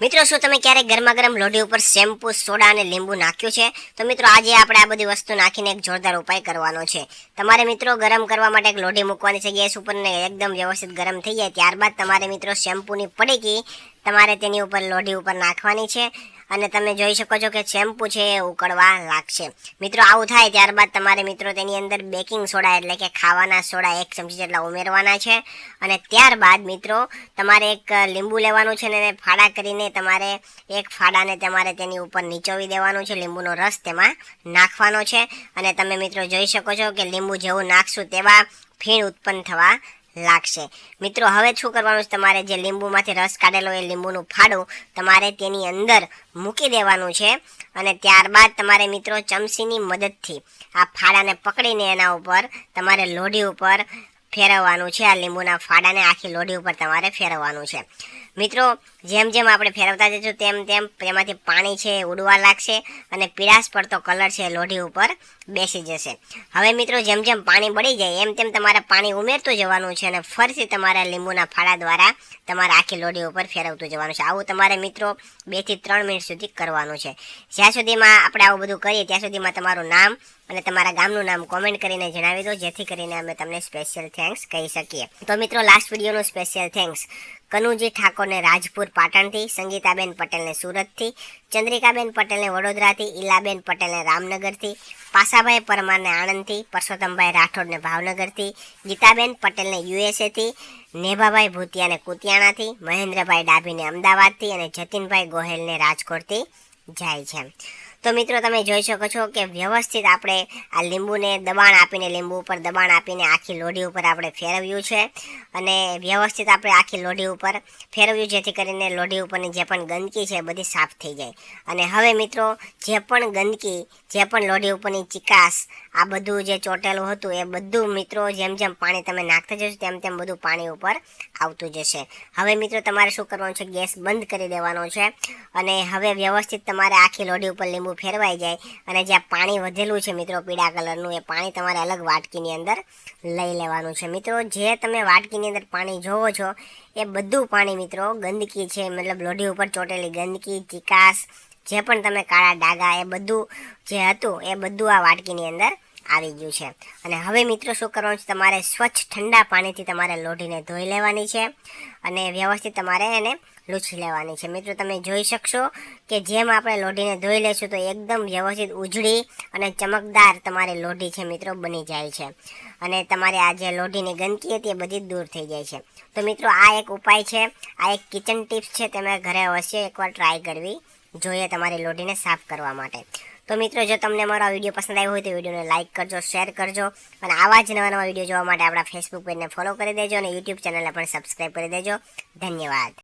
મિત્રો, શું તમે ક્યારેક ગરમા ગરમ લોઢી ઉપર શેમ્પૂ, સોડા અને લીંબુ નાખ્યું છે? તો મિત્રો, આજે આપણે આ બધી વસ્તુ નાખીને એક જોરદાર ઉપાય કરવાનો છે. તમારે મિત્રો ગરમ કરવા માટે એક લોઢી મૂકવાની છે. ગેસ ઉપરને એકદમ વ્યવસ્થિત ગરમ થઈ જાય. ત્યારબાદ તમારે મિત્રો શેમ્પૂની પડીકી તમારે તેની ઉપર લોઢી ઉપર નાખવાની છે. અને તમે જોઈ શકો છો કે શેમ્પુ છે એ ઉકળવા લાગશે. મિત્રો, આવું થાય ત્યારબાદ તમારે મિત્રો તેની અંદર બેકિંગ સોડા એટલે કે ખાવાના સોડા એક ચમચી જેટલા ઉમેરવાના છે. અને ત્યારબાદ મિત્રો, તમારે એક લીંબુ લેવાનું છે ને એને ફાડા કરીને તમારે એક ફાડાને તમારે તેની ઉપર નીચોવી દેવાનું છે. લીંબુનો રસ તેમાં નાખવાનો છે. અને તમે મિત્રો જોઈ શકો છો કે લીંબુ જેવું નાખશું તેવા ફીણ ઉત્પન્ન થવા લાગશે. મિત્રો, હવે શું કરવાનું છે? તમારે જે લીંબુમાંથી રસ કાઢેલો એ લીંબુનું ફાડું તમારે તેની અંદર મૂકી દેવાનું છે અને ત્યારબાદ તમારે મિત્રો ચમચીની મદદથી આ ફાડાને પકડીને એના ઉપર તમારે લોઢી ઉપર ફેરવવાનું છે. આ લીંબુના ફાડાને આખી લોઢી ઉપર તમારે ફેરવવાનું છે. મિત્રો, જેમ જેમ આપણે ફેરવતા જઈશું તેમ તેમ તેમાંથી પાણી છે, ઉડવા લાગશે અને પીળાશ પડતો કલર છે, લોઢી ઉપર બેસી જશે. હવે મિત્રો, જેમ જેમ પાણી બળી જાય, એમ તેમ તમારે પાણી ઉમેરતું જવાનું છે અને ફરીથી તમારા લીંબુના ફાળા દ્વારા તમારે આખી લોઢી ઉપર ફેરવતું જવાનું છે. આવું તમારે મિત્રો બેથી ત્રણ મિનિટ સુધી કરવાનું છે. જ્યાં સુધીમાં આપણે આવું બધું કરીએ, ત્યાં સુધીમાં તમારું નામ અને તમારા ગામનું નામ કોમેન્ટ કરીને જણાવી દો, જેથી કરીને અમે તમને સ્પેશિયલ થેન્ક્સ કહી શકીએ. તો મિત્રો લાસ્ટ વિડીયોનું સ્પેશિયલ થેન્ક્સ કનુજી ઠાકોરને રાજપુર પાટણથી, સંગીતાબેન પટેલને સુરતથી, ચંદ્રિકાબેન પટેલને વડોદરાથી, ઈલાબેન પટેલને રામનગરથી, પાસાભાઈ પરમારને આણંદથી, પરસોત્તમભાઈ રાઠોડને ભાવનગરથી, ગીતાબેન પટેલને યુએસએથી, નેભાભાઈ ભૂતિયાને કુતિયાણાથી, મહેન્દ્રભાઈ ડાભીને અમદાવાદથી અને જતીનભાઈ ગોહેલને રાજકોટથી જાય છે. તો મિત્રો, તમે જોઈ શકો છો કે વ્યવસ્થિત આપણે આ લીંબુને દબાણ આપીને, લીંબુ ઉપર દબાણ આપીને આખી લોઢી ઉપર આપણે ફેરવ્યું છે. અને વ્યવસ્થિત આપણે આખી લોઢી ઉપર ફેરવ્યું, જેથી કરીને લોઢી ઉપરની જે પણ ગંદકી છે બધી સાફ થઈ જાય. અને હવે મિત્રો, જે પણ ગંદકી, જે પણ લોઢી ઉપરની ચિકાસ, આ બધું જે ચોટેલું હતું, એ બધું મિત્રો, જેમ જેમ પાણી તમે નાખતા જશો, તેમ તેમ બધું પાણી ઉપર આવતું જશે. હવે મિત્રો, તમારે શું કરવાનું છે? ગેસ બંધ કરી દેવાનો છે. અને હવે વ્યવસ્થિત તમારે આખી લોઢી ઉપર લીંબુ ફેરવાઈ જાય અને જ્યાં પાણી વધેલું છે મિત્રો પીળા કલરનું, એ પાણી તમારે અલગ વાટકીની અંદર લઈ લેવાનું છે. મિત્રો, જે તમે વાટકીની અંદર પાણી જોવો છો, એ બધું પાણી મિત્રો ગંદકી છે, મતલબ લોઢી ઉપર ચોટેલી ગંદકી, ચિકાસ, જે પણ તમે કાળા ડાઘા, એ બધું જે હતું, એ બધું આ વાટકીની અંદર આવી ગયું છે. અને હવે મિત્રો શું કરવાનું છે? તમારે સ્વચ્છ ઠંડા પાણીથી તમારે લોઢીને ધોઈ લેવાની છે અને વ્યવસ્થિત તમારે એને લૂછી લેવાની છે. મિત્રો, તમે જોઈ શકશો કે જેમ આપણે લોઢીને ધોઈ લેશું તો એકદમ વ્યવસ્થિત ઉજળી અને ચમકદાર તમારી લોઢી છે મિત્રો બની જાય છે. અને તમારે આ જે લોઢીની ગંદકી હતી એ બધી દૂર થઈ જાય છે. તો મિત્રો, આ એક ઉપાય છે. આ એક કિચન ટિપ્સ છે. તમે ઘરે અવશ્ય એકવાર ટ્રાય કરવી જોઈએ તમારી લોઢીને સાફ કરવા માટે. તો મિત્રો, જો તમને મારો આ વીડિયો પસંદ આવ્યો હોય તો વિડીયોને લાઇક કરજો શેર કરજો અને આવા જ નવા નવા વીડિયો જોવા માટે આપણા ફેસબુક પેજને ફોલો કરી દેજો અને યુટ્યુબ ચેનલને પણ સબસ્ક્રાઈબ કરી દેજો. ધન્યવાદ.